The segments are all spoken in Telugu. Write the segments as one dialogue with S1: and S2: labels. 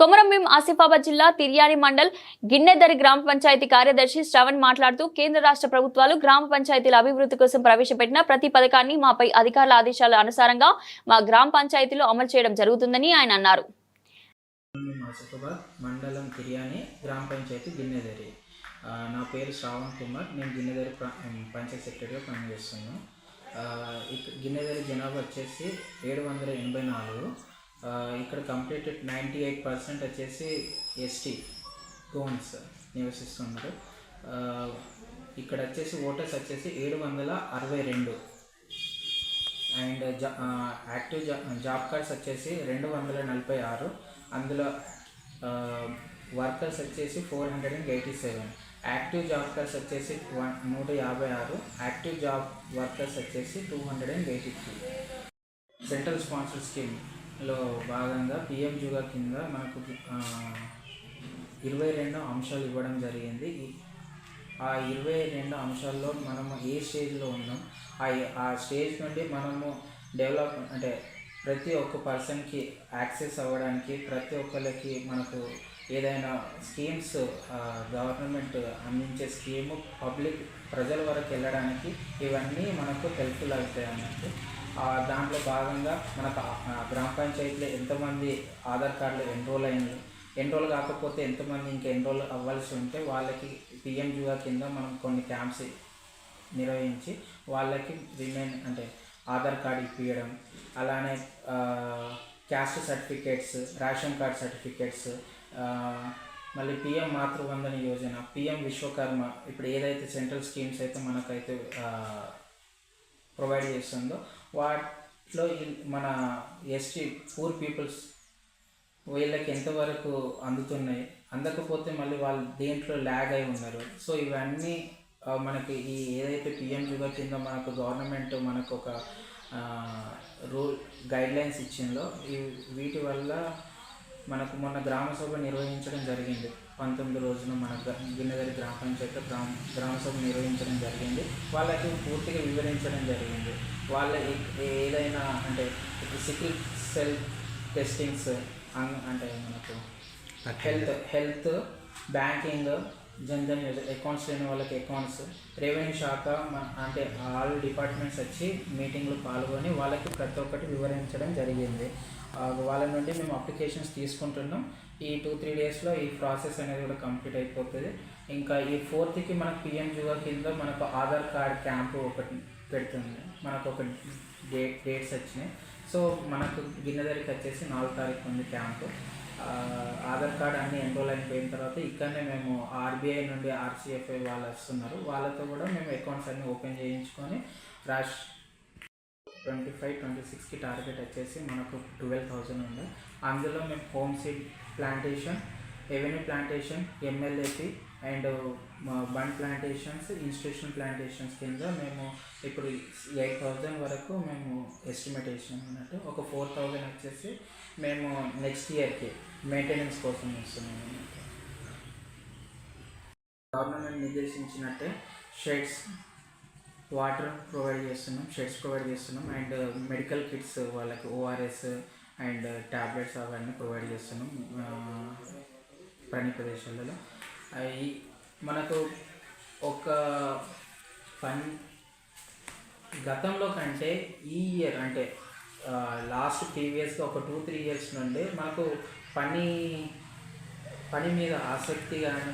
S1: కొమరంభీం ఆసిఫాబాద్ జిల్లా తిర్యాని మండల్ గిన్నెదరి గ్రామ పంచాయతీ కార్యదర్శి శ్రవణ్ మాట్లాడుతూ కేంద్ర రాష్ట్ర ప్రభుత్వాలు గ్రామ పంచాయతీల అభివృద్ధి కోసం ప్రవేశపెట్టిన ప్రతి పథకాన్ని మాపై అధికారుల ఆదేశాల అనుసారంగా మా గ్రామ పంచాయతీలో అమలు చేయడం జరుగుతుందని ఆయన అన్నారు.
S2: మండలం తిరియాని గ్రామ పంచాయతీ గిన్నెదరి. నా పేరు శ్రావణ్ కుమార్. నేను గిన్నెదరి పంచాయత్ సెక్రటరీగా పనిచేస్తున్నాను. ఆ, ఇక గిన్నెదరి జనాభా వచ్చేసి ఏడు వందల ఎనభై నాలుగు. ఇక్కడ కంప్లీట్ నైంటీ ఎయిట్ పర్సెంట్ వచ్చేసి ఎస్టీ గోన్స్ నివసిస్తున్నారు. ఇక్కడ వచ్చేసి ఓటర్స్ వచ్చేసి ఏడు వందల అరవై రెండు. అండ్ జా యాక్టివ్ జా జాబ్ కార్డ్స్ వచ్చేసి రెండు వందల నలభై ఆరు. అందులో వర్కర్స్ వచ్చేసి four hundred and eighty seven active job cards వచ్చేసి వన్ నూట యాభై ఆరు. యాక్టివ్ జాబ్ వర్కర్స్ వచ్చేసి two hundred and eighty three central sponsor scheme లో భాగంగా పిఎం జుగా కింద మనకు ఇరవై రెండు అంశాలు ఇవ్వడం జరిగింది. ఆ ఇరవై రెండు అంశాల్లో మనము ఏ స్టేజ్లో ఉన్నాం? ఆ ఆ స్టేజ్ నుండి మనము డెవలప్ అంటే ప్రతి ఒక్క పర్సన్కి యాక్సెస్ అవ్వడానికి ప్రతి ఒక్కరికి మనకు ఏదైనా స్కీమ్స్ గవర్నమెంట్ అందించే స్కీము పబ్లిక్ ప్రజల వరకు వెళ్ళడానికి ఇవన్నీ మనకు హెల్ప్ఫుల్ అవుతాయి అన్నట్టు దాంట్లో భాగంగా మనకు గ్రామ పంచాయతీలో ఎంతమంది ఆధార్ కార్డులు ఎన్రోల్ అయింది ఎన్రోల్ కాకపోతే ఎంతమంది ఇంకా ఎన్రోల్ అవ్వాల్సి ఉంటే వాళ్ళకి పిఎంజుగా కింద మనం కొన్ని క్యాంప్స్ నిర్వహించి వాళ్ళకి రిమైన్ అంటే ఆధార్ కార్డు ఇప్పించడం అలానే caste certificates ration card certificates మళ్ళీ పిఎం మాతృవందన యోజన పిఎం విశ్వకర్మ ఇప్పుడు ఏదైతే సెంట్రల్ స్కీమ్స్ అయితే మనకైతే ప్రొవైడ్ చేస్తుందో వాటిలో మన ఎస్టీ పూర్ పీపుల్స్ వీళ్ళకి ఎంతవరకు అందుతున్నాయి? అందకపోతే మళ్ళీ వాళ్ళు దేంట్లో ల్యాగ్ అయి ఉన్నారు. సో ఇవన్నీ మనకి ఈ ఏదైతే పిఎం జుగర్ కింద మనకు గవర్నమెంట్ మనకు ఒక రూల్ గైడ్లైన్స్ ఇచ్చిందో ఈ వీటి వల్ల మనకు మొన్న గ్రామ సభ నిర్వహించడం జరిగింది. పంతొమ్మిది రోజున మన గిన్నెదరి గ్రామ పంచాయతీ గ్రామ గ్రామ సభ నిర్వహించడం జరిగింది. వాళ్ళకి పూర్తిగా వివరించడం జరిగింది. వాళ్ళ ఏదైనా అంటే సికిల్ సెల్ టెస్టింగ్స్ అంటే మనకు health health banking Jan Dhan accounts లేని వాళ్ళకి అకౌంట్స్ రెవెన్యూ శాఖ అంటే ఆల్ డిపార్ట్మెంట్స్ వచ్చి మీటింగ్లో పాల్గొని వాళ్ళకి ప్రతి ఒక్కటి వివరించడం జరిగింది. వాళ్ళ నుండి మేము అప్లికేషన్స్ తీసుకుంటున్నాం. ఈ టూ త్రీ డేస్లో ఈ ప్రాసెస్ అనేది కూడా కంప్లీట్ అయిపోతుంది. ఇంకా ఈ ఫోర్త్కి మనకు పిఎం జుగా కింద మనకు ఆధార్ కార్డ్ క్యాంపు ఒకటి పెడుతుంది. మనకు ఒక డేట్ డేట్స్ వచ్చినాయి. సో మనకు గిన్నెదరికి వచ్చేసి నాలుగు తారీఖు ఉంది క్యాంపు. ఆధార్ కార్డ్ అన్ని ఎన్రోల్ అయిపోయిన తర్వాత ఇక్కడనే మేము ఆర్బీఐ నుండి ఆర్సీఎఫ్ఐ వాళ్ళు వస్తున్నారు. వాళ్ళతో కూడా మేము అకౌంట్స్ అన్ని ఓపెన్ చేయించుకొని రాష్ ట్వంటీ ఫైవ్ ట్వంటీ సిక్స్కి టార్గెట్ వచ్చేసి మనకు ట్వెల్వ్ థౌజండ్ ఉంది. అందులో మేము home seed plantation avenue plantation MLAP and bund plantations institution plantations కింద మేము ఇప్పుడు ఎయిట్ థౌజండ్ వరకు మేము ఎస్టిమేట్ వేసినాం అన్నట్టు. ఒక ఫోర్ థౌజండ్ వచ్చేసి మేము నెక్స్ట్ ఇయర్కి మెయింటెనెన్స్ కోసం ఇస్తున్నాం అన్నట్టు. గవర్నమెంట్ నిర్దేశించినట్టే షెడ్స్ వాటర్ ప్రొవైడ్ చేస్తున్నాం షెడ్స్ ప్రొవైడ్ చేస్తున్నాం అండ్ uh, మెడికల్ కిట్స్ వాళ్ళకి ఓఆర్ఎస్ అండ్ uh, ట్యాబ్లెట్స్ అవన్నీ ప్రొవైడ్ చేస్తున్నాం ఆ, పని ప్రదేశాలలో. అవి మనకు ఒక పని గతంలో కంటే ఈ ఇయర్ అంటే లాస్ట్ ప్రీవియస్గా ఒక టూ త్రీ ఇయర్స్ నుండి మనకు పని పని మీద ఆసక్తి కానీ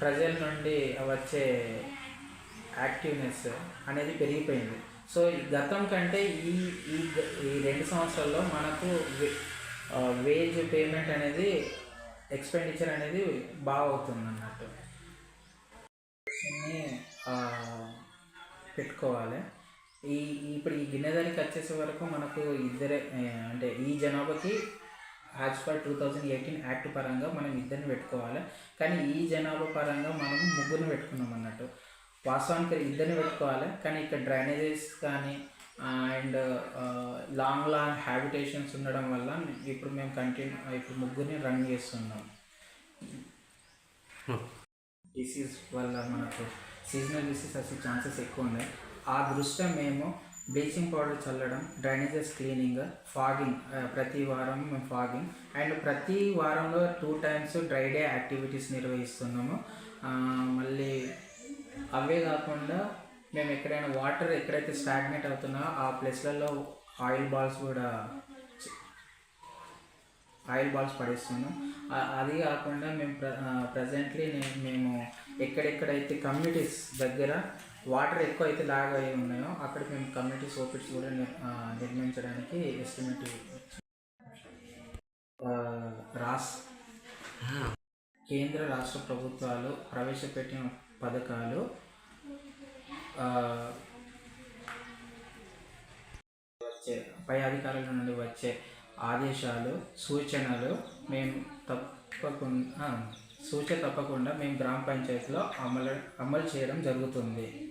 S2: ప్రజల నుండి వచ్చే యాక్టివ్నెస్ అనేది పెరిగిపోయింది. సో ఈ గతం కంటే ఈ ఈ ఈ రెండు సంవత్సరాల్లో మనకు వేజ్ పేమెంట్ అనేది ఎక్స్పెండిచర్ అనేది బాగా అవుతుంది అన్నట్టు పెట్టుకోవాలి. ఈ ఇప్పుడు ఈ గిన్నెదానికి వచ్చేసే వరకు మనకు ఇద్దరే అంటే ఈ జనాభాకి as per two thousand eighteen act పరంగా మనం ఇద్దరిని పెట్టుకోవాలి. కానీ ఈ జనాభా పరంగా మనం ముగ్గురిని పెట్టుకున్నాం అన్నట్టు వాస్తవానికి ఇద్దరిని పెట్టుకోవాలి. కానీ ఇక్కడ డ్రైనేజెస్ కానీ అండ్ లాంగ్ లాంగ్ హ్యాబిటేషన్స్ ఉండడం వల్ల ఇప్పుడు మేము కంటిన్యూ ఇప్పుడు ముగ్గురిని రన్ చేస్తున్నాం. డిసీజ్ వల్ల మనకు సీజనల్ డిసీజ్ వచ్చే ఛాన్సెస్ ఎక్కువ ఉన్నాయి. ఆ దృష్ట్యా మేము బ్లీచింగ్ పౌడర్ చల్లడం డ్రైనేజెస్ క్లీనింగ్ ఫాగింగ్ ప్రతి వారం మేము ఫాగింగ్ అండ్ ప్రతి వారంలో two times dry day activities నిర్వహిస్తున్నాము. మళ్ళీ అవే కాకుండా మేము ఎక్కడైనా వాటర్ ఎక్కడైతే స్టాగ్నేట్ అవుతున్నాయో ఆ ప్లేస్లలో ఆయిల్ బాల్స్ కూడా ఆయిల్ బాల్స్ పడేస్తున్నాం. అది కాకుండా మేము ప్ర ప్రజెంట్లీ మేము ఎక్కడెక్కడైతే కమ్యూనిటీస్ దగ్గర వాటర్ ఎక్కువ అయితే లాగ్ అయి ఉన్నాయో అక్కడ మేము కమ్యూనిటీ సోపిట్స్ కూడా నిర్మించడానికి ఎస్టిమేట్ రాస్ కేంద్ర రాష్ట్ర ప్రభుత్వాలు ప్రవేశపెట్టిన పథకాలు వచ్చే పై అధికారుల నుండి వచ్చే ఆదేశాలు సూచనలు మేము తప్పకుండా సూచన తప్పకుండా మేము గ్రామ పంచాయతీలో అమలు అమలు చేయడం జరుగుతుంది.